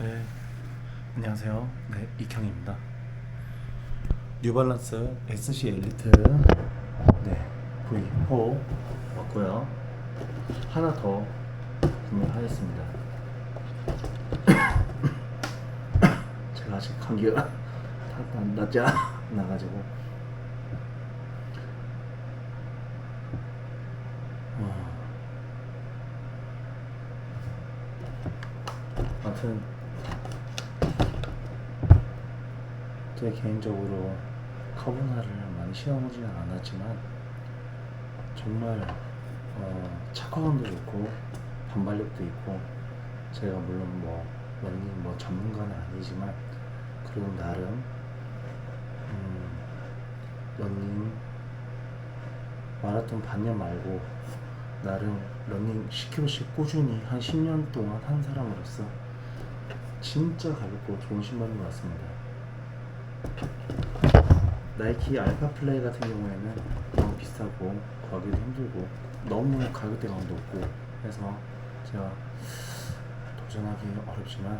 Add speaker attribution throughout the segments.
Speaker 1: 네, 안녕하세요. 네, 이경입니다. 뉴발란스 SC 엘리트 네, V4 왔고요. 하나 더 구매하였습니다. 제가 아직 감기가 낫지 않아가지고 어. 아무튼 제 개인적으로 카보나를 많이 시험하지는 않았지만 정말 어, 착화감도 좋고 반발력도 있고 제가 물론 뭐 런닝 뭐 전문가는 아니지만 그래도 나름 음, 런닝 마라톤 반년 말고 나름 런닝 10km씩 꾸준히 한 10년 동안 한 사람으로서 진짜 가볍고 좋은 신발인 것 같습니다. 나이키 알파 플레이 같은 경우에는 너무 비싸고 구하기도 힘들고 너무 가격대가 높고 해서 제가 도전하기 어렵지만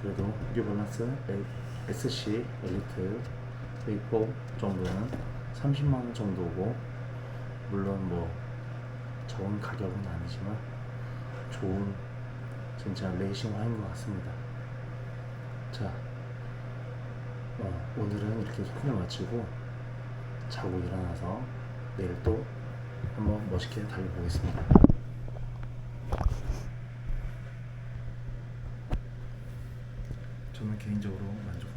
Speaker 1: 그래도 뉴발란스 SC 엘리트 A4 정도는 30만 원 정도고 물론 뭐 적은 가격은 아니지만 좋은 진짜 레이싱 화인 것 같습니다. 자, 어, 오늘은 이렇게 소품을 마치고 자고 일어나서 내일 또 한번 멋있게 달려보겠습니다. 저는 개인적으로 만족.